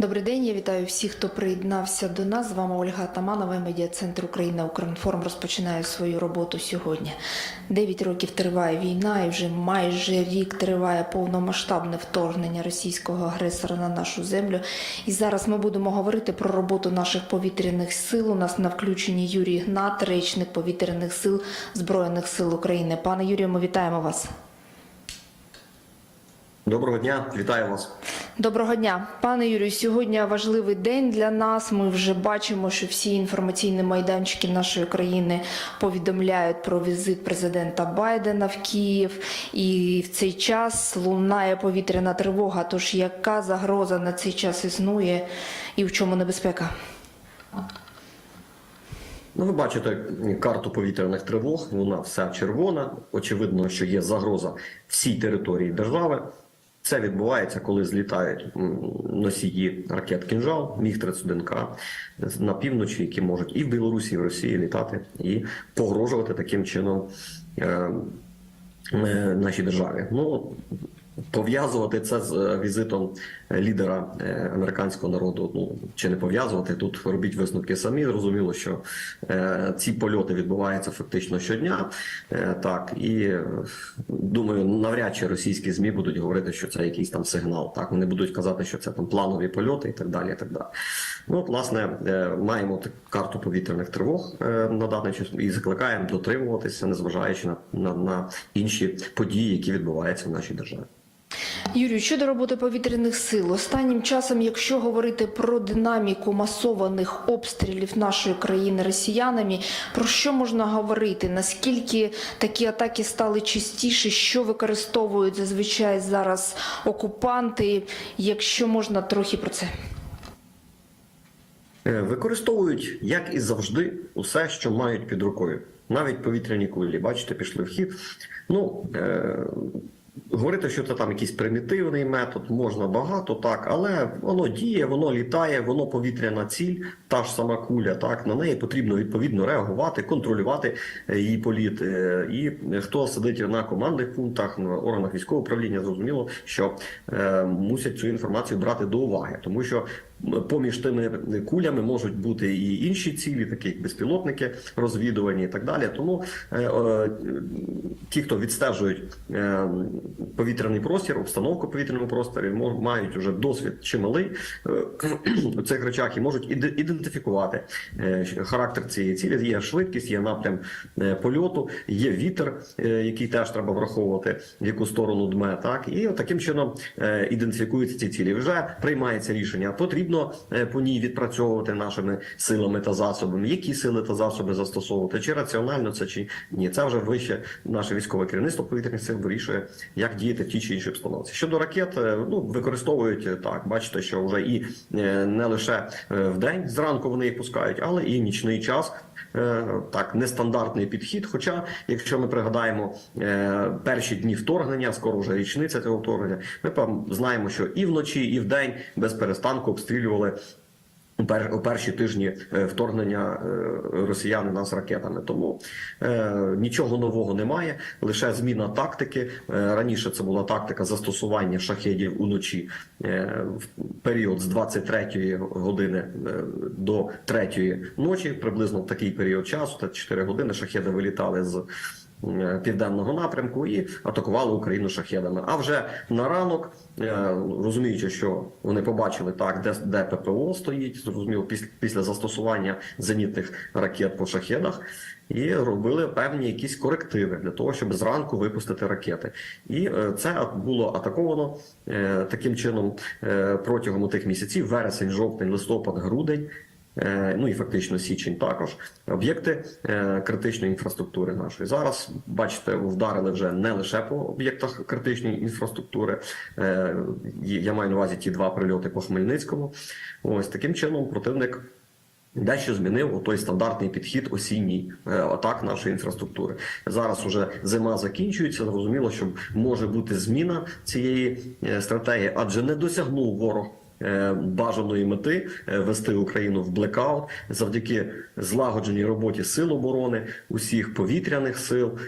Добрий день, я вітаю всіх, хто приєднався до нас. З вами Ольга Таманова, медіа центр Україна Укрінформ розпочинає свою роботу сьогодні. Дев'ять років триває війна, і вже майже рік триває повномасштабне вторгнення російського агресора на нашу землю. І зараз ми будемо говорити про роботу наших повітряних сил. У нас на включенні Юрій Гнат, речник повітряних сил Збройних сил України. Пане Юрію, ми вітаємо вас. Доброго дня, вітаю вас. Доброго дня, пане Юрію. Сьогодні важливий день для нас. Ми вже бачимо, що всі інформаційні майданчики нашої країни повідомляють про візит президента Байдена в Київ, і в цей час лунає повітряна тривога. Тож яка загроза на цей час існує, і в чому небезпека? Ну, ви бачите карту повітряних тривог. Вона вся червона. Очевидно, що є загроза всій території держави. Це відбувається, коли злітають носії ракет кінжал, міг 31 к на півночі, які можуть і в Білорусі, і в Росії літати і погрожувати таким чином е, е, нашій державі. Ну пов'язувати це з е, візитом лідера е, американського народу. Ну чи не пов'язувати тут робіть висновки самі. Зрозуміло, що е, ці польоти відбуваються фактично щодня. Е, так і е, думаю, навряд чи російські змі будуть говорити, що це якийсь там сигнал. Так вони будуть казати, що це там планові польоти і так далі. І так далі. Ну от, власне, е, маємо таку карту повітряних тривог е, на даний час і закликаємо дотримуватися, незважаючи на, на, на інші події, які відбуваються в нашій державі. Юрію, щодо роботи повітряних сил, останнім часом, якщо говорити про динаміку масованих обстрілів нашої країни росіянами, про що можна говорити? Наскільки такі атаки стали частіше? Що використовують зазвичай зараз окупанти? Якщо можна трохи про це. Е, Використовують, як і завжди, усе, що мають під рукою. Навіть повітряні кулі, бачите, пішли в хід. Ну, е- говорити, що це там якийсь примітивний метод, можна багато, так, але воно діє, воно літає, воно повітряна ціль, та ж сама куля, так, на неї потрібно відповідно реагувати, контролювати е, її політ. Е, І хто сидить на командних пунктах, на органах військового управління, зрозуміло, що е, мусять цю інформацію брати до уваги, тому що поміж тими кулями можуть бути і інші цілі, такі як безпілотники, розвідувані і так далі. Тому е, е, ті, хто відстежують е, повітряний простір, обстановку в повітряному просторі, мають вже досвід чималий у цих речах і можуть ідентифікувати характер цієї цілі. Є швидкість, є напрям польоту, є вітер, який теж треба враховувати, в яку сторону дме. Так і таким чином ідентифікуються ці цілі. Вже приймається рішення. Потрібно е, по ній відпрацьовувати нашими силами та засобами. Які сили та засоби застосовувати? Чи раціонально це чи ні? Це вже вище наше військове керівництво повітряних сил вирішує, як діяти в тій чи іншій обстановці. Щодо ракет, е, ну використовують е, так. Бачите, що вже і не лише в день зранку вони їх пускають, але і нічний час. Е, Так, нестандартний підхід. Хоча, якщо ми пригадаємо е, перші дні вторгнення, скоро вже річниця цього вторгнення, ми знаємо, що і вночі, і вдень без перестанку обстрілювали. У перші тижні е, вторгнення е, росіяни нас ракетами, тому е, нічого нового немає. Лише зміна тактики. Е, раніше це була тактика застосування шахедів уночі е, в період з 23 години до 3 ночі, приблизно в такий період часу, та 4 години шахеди вилітали з південного напрямку і атакували Україну шахедами. А вже на ранок, е, розуміючи, що вони побачили так, де, де ППО стоїть, зрозуміло, після, після застосування зенітних ракет по шахедах. І робили певні якісь корективи для того, щоб зранку випустити ракети, і е, це було атаковано е, таким чином е, протягом тих місяців: вересень, жовтень, листопад, грудень. Е, Ну і фактично січень також об'єкти е, критичної інфраструктури нашої зараз бачите, вдарили вже не лише по об'єктах критичної інфраструктури. Е, Я маю на увазі ті два прильоти по Хмельницькому. Ось таким чином противник. Дещо змінив той стандартний підхід осінній атак нашої інфраструктури. Зараз уже зима закінчується. Зрозуміло, що може бути зміна цієї стратегії, адже не досягнув ворог бажаної мети е, вести Україну в блекаут завдяки злагодженій роботі сил оборони, усіх повітряних сил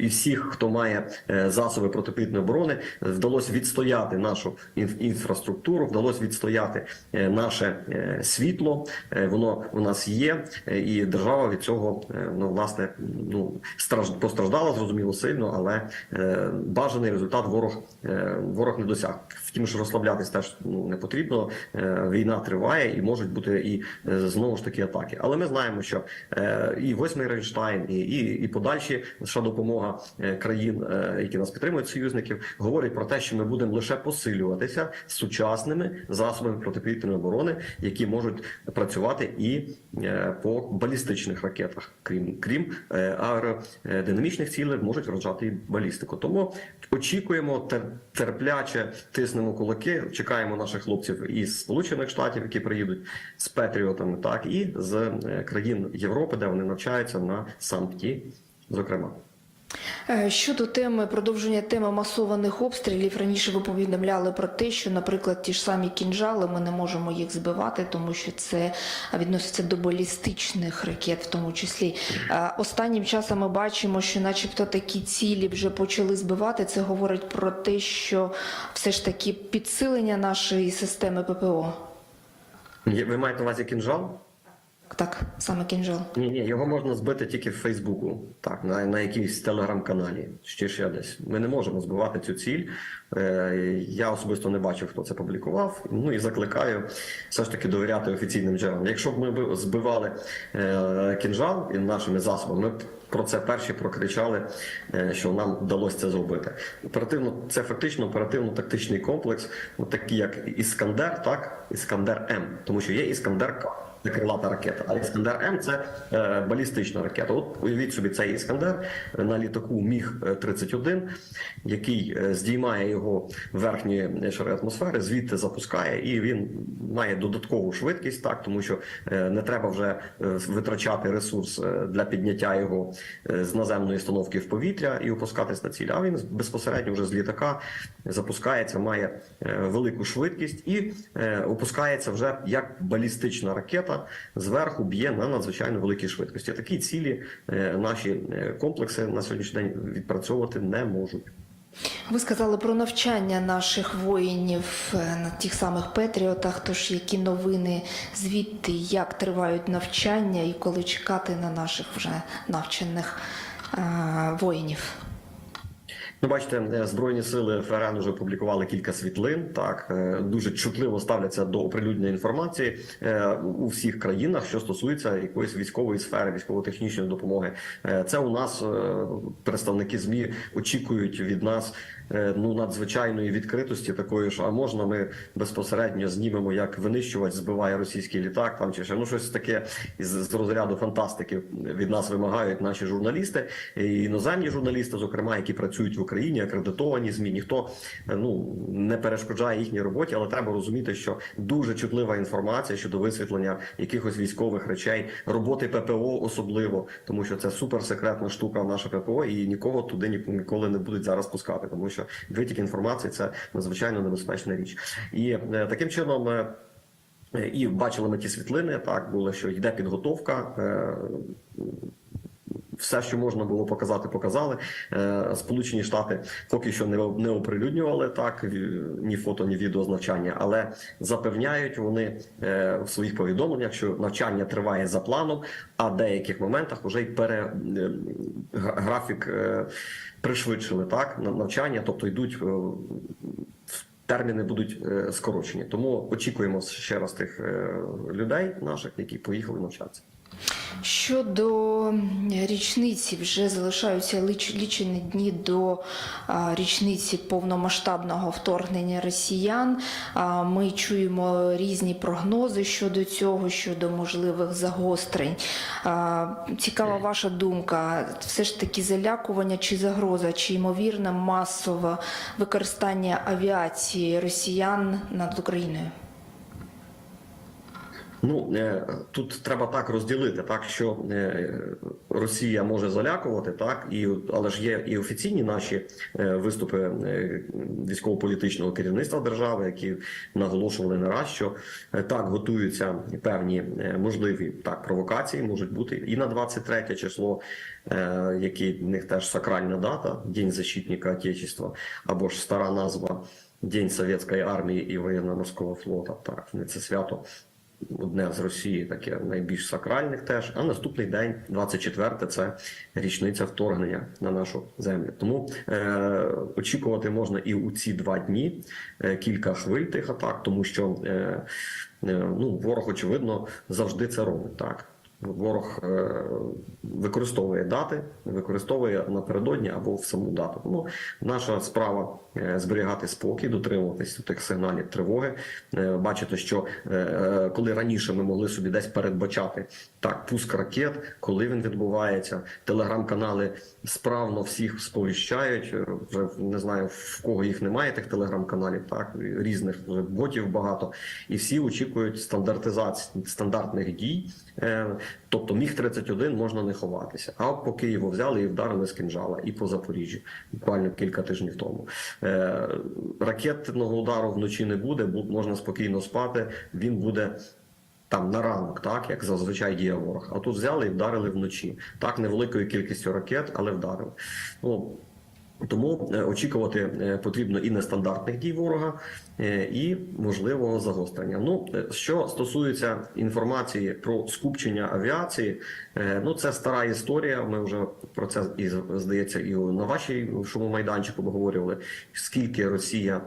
і всіх, хто має е, засоби протиповітряної оборони, вдалося відстояти нашу інф- інфраструктуру, вдалося відстояти е, наше е, світло. Е, Воно у нас є, е, і держава від цього е, ну власне ну страж- постраждала зрозуміло сильно, але е, бажаний результат ворог е, ворог не досяг. Втім, що розслаблятись теж ну, не потрібно. Е, Війна триває і можуть бути і е, знову ж таки атаки. Але ми знаємо, що е, і восьмий Рейнштайн, і, і, і подальші ще допомога країн, які нас підтримують, союзників, говорять про те, що ми будемо лише посилюватися сучасними засобами протиповітряної оборони, які можуть працювати і по балістичних ракетах, крім крім аеродинамічних цілей, можуть вражати і балістику. Тому очікуємо тер- терпляче, тиснемо кулаки, чекаємо наших хлопців із Сполучених Штатів, які приїдуть з Петріотами, так і з е, країн Європи, де вони навчаються на сампті, зокрема. Е, Щодо теми продовження теми масованих обстрілів, раніше ви повідомляли про те, що, наприклад, ті ж самі кінжали, ми не можемо їх збивати, тому що це відноситься до балістичних ракет, в тому числі. Е, Останнім часом ми бачимо, що, начебто, такі цілі вже почали збивати. Це говорить про те, що все ж таки підсилення нашої системи ППО. Ви маєте на увазі кінжал? Так, саме кінжал. Ні, ні, його можна збити тільки в Фейсбуку, так, на, на якійсь телеграм-каналі, чи ще десь. Ми не можемо збивати цю ціль. Е, я особисто не бачив, хто це публікував. Ну і закликаю все ж таки довіряти офіційним джерелам. Якщо б ми збивали е, кінжал і нашими засобами, ми б про це перші прокричали, е, що нам вдалося це зробити. Оперативно, це фактично оперативно-тактичний комплекс, такий як Іскандер, так, Іскандер М, тому що є Іскандер К. Це крилата ракета. А Іскандер М це е, балістична ракета. От уявіть собі цей Іскандер на літаку Міг 31 який е, здіймає його в верхні шари атмосфери, звідти запускає, і він має додаткову швидкість, так тому що е, не треба вже е, витрачати ресурс для підняття його з наземної установки в повітря і опускатись на ціль. А він безпосередньо вже з літака запускається, має велику швидкість і опускається вже як балістична ракета зверху б'є на надзвичайно великій швидкості. Такі цілі е, наші е, комплекси на сьогоднішній день відпрацьовувати не можуть. Ви сказали про навчання наших воїнів е, на тих самих Петріотах. Тож які новини звідти, як тривають навчання і коли чекати на наших вже навчених воїнів? Ну, бачите, е, збройні сили ФРН вже публікували кілька світлин. Так е, дуже чутливо ставляться до оприлюднення інформації е, у всіх країнах, що стосується якоїсь військової сфери, військово-технічної допомоги. Це у нас представники змі очікують від нас. Е, Ну, надзвичайної відкритості такої ж, а можна ми безпосередньо знімемо, як винищувач збиває російський літак, там чи ще ну щось таке з розряду фантастики від нас вимагають наші журналісти, і іноземні журналісти, зокрема, які працюють в Україні, акредитовані змі. Ніхто е, ну не перешкоджає їхній роботі, але треба розуміти, що дуже чутлива інформація щодо висвітлення якихось військових речей, роботи ППО особливо, тому що це суперсекретна штука наше ППО, і нікого туди ні- ніколи не будуть зараз пускати, тому що витік інформації це надзвичайно небезпечна річ. І е, таким чином. е, Е, І бачили ми ті світлини. Так було, що йде підготовка. Е, Все, що можна було показати, показали. Е, Сполучені Штати поки що не, оприлюднювали так ві- ні фото, ні відео з навчання, але запевняють вони е, в своїх повідомленнях, що навчання триває за планом, а в деяких моментах вже й пере е, графік е, пришвидшили так на навчання, тобто йдуть е, терміни будуть е, скорочені. Тому очікуємо ще раз тих е, людей наших, які поїхали навчатися. Щодо річниці, вже залишаються ліч- лічені дні до річниці повномасштабного вторгнення росіян. Ми чуємо різні прогнози щодо цього, щодо можливих загострень. Цікава ваша думка. Все ж таки залякування чи загроза, чи ймовірне масове використання авіації росіян над Україною? Ну е, тут треба так розділити, так що е, Росія може залякувати, так і але ж є і офіційні наші е, виступи військово-політичного керівництва держави, які наголошували не раз, що так готуються певні можливі так провокації, можуть бути і на 23 число, який в них теж сакральна дата, День защитника Отечества, або ж стара назва. День Совєтської армії і воєнно-морського флота. Так, це свято одне з Росії, таке найбільш сакральних теж. А наступний день, 24 це річниця вторгнення на нашу землю. Тому е, очікувати можна і у ці два дні е, кілька хвиль тих атак, тому що е, е, ну, ворог, очевидно, завжди це робить. Так. Ворог е, використовує дати, використовує напередодні або в саму дату. Тому наша справа зберігати спокій, дотримуватись тих сигналів тривоги. Е, Бачите, що е, е, коли раніше ми могли собі десь передбачати так, пуск ракет, коли він відбувається, телеграм-канали справно всіх сповіщають. Е, Вже не знаю в кого їх немає, тих телеграм-каналів, так різних вже ботів багато, і всі очікують стандартизації стандартних дій. Тобто міг 31 можна не ховатися. А по Києву взяли і вдарили з кинжала, і по Запоріжжю, буквально кілька тижнів тому. Е, ракетного удару вночі не буде, бу- можна спокійно спати. Він буде. Там на ранок, так як зазвичай діє ворог. А тут взяли і вдарили вночі. Так, невеликою кількістю ракет, але вдарили. Ну тому е, очікувати е, потрібно і нестандартних дій ворога, е, і можливого загострення. Ну що стосується інформації про скупчення авіації, ну це стара історія. Ми вже про це і здається, і на вашій шому майданчику обговорювали. Скільки Росія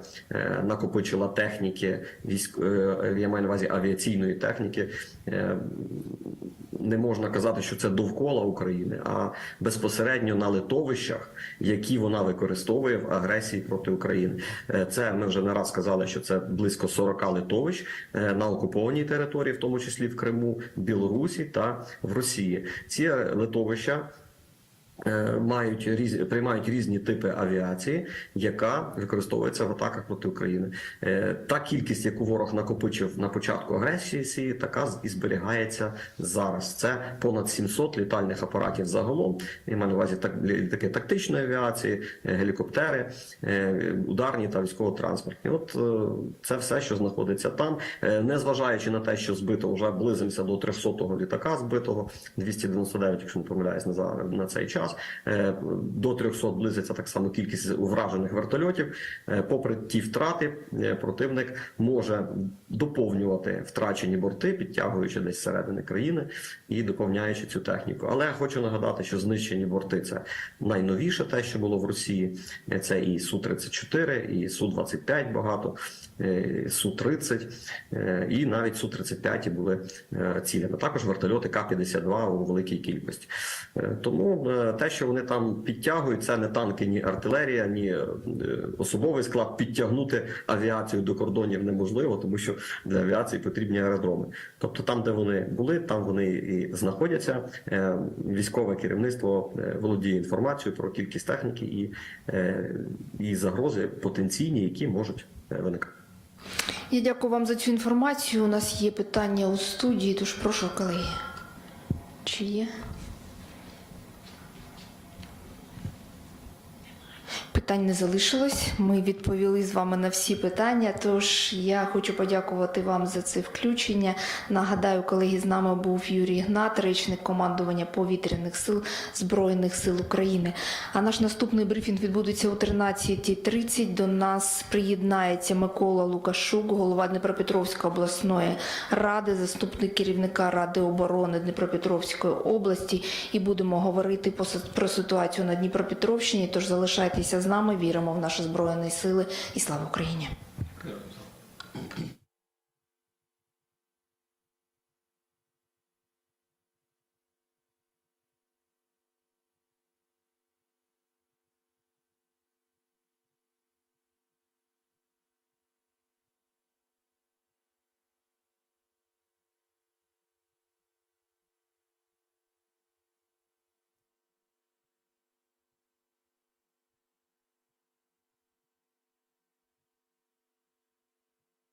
накопичила техніки, військ я маю на увазі авіаційної техніки. Не можна казати, що це довкола України, а безпосередньо на литовищах, які вона використовує в агресії проти України. Е, Це ми вже не раз сказали, що це близько 40 литовищ е, на окупованій території, в тому числі в Криму, Білорусі та в Росії. Ці литовища. Е, Мають різ... приймають різні типи авіації, яка використовується в атаках проти України. Е, Та кількість, яку ворог накопичив на початку агресії, така і зберігається зараз. Це понад 700 літальних апаратів загалом. Я маю на увазі так таке тактичної авіації, е, гелікоптери, ударні та військово-транспортні. От це все, що знаходиться там, незважаючи на те, що збито вже близимося до 300-го літака, збитого 299, якщо не помиляюсь, на на цей час. Е, До 300 близиться так само кількість вражених вертольотів. Е, Попри ті втрати, е, противник може доповнювати втрачені борти, підтягуючи десь зсередини країни і доповняючи цю техніку. Але я хочу нагадати, що знищені борти це найновіше те, що було в Росії. Це і су 34 і су 25 багато, су 30 е, і навіть су 35 були цілями. Також вертольоти К-52 у великій кількості. Тому те, що вони там підтягують, це не танки, ні артилерія, ні е, особовий склад. Підтягнути авіацію до кордонів неможливо, тому що для авіації потрібні аеродроми. Тобто, там, де вони були, там вони і знаходяться. Е, Військове керівництво е, володіє інформацією про кількість техніки і, і загрози потенційні, які можуть виникати. Я дякую вам за цю інформацію. У нас є питання у студії, тож прошу колеги. Чи є? Питань не залишилось. Ми відповіли з вами на всі питання. Тож я хочу подякувати вам за це включення. Нагадаю, колеги, з нами був Юрій Гнат, речник командування повітряних сил Збройних сил України. А наш наступний брифінг відбудеться о 13.30. До нас приєднається Микола Лукашук, голова Дніпропетровської обласної ради, заступник керівника Ради оборони Дніпропетровської області. І будемо говорити про ситуацію на Дніпропетровщині. Тож залишайтеся з нами. Віримо в наші збройні сили і слава Україні.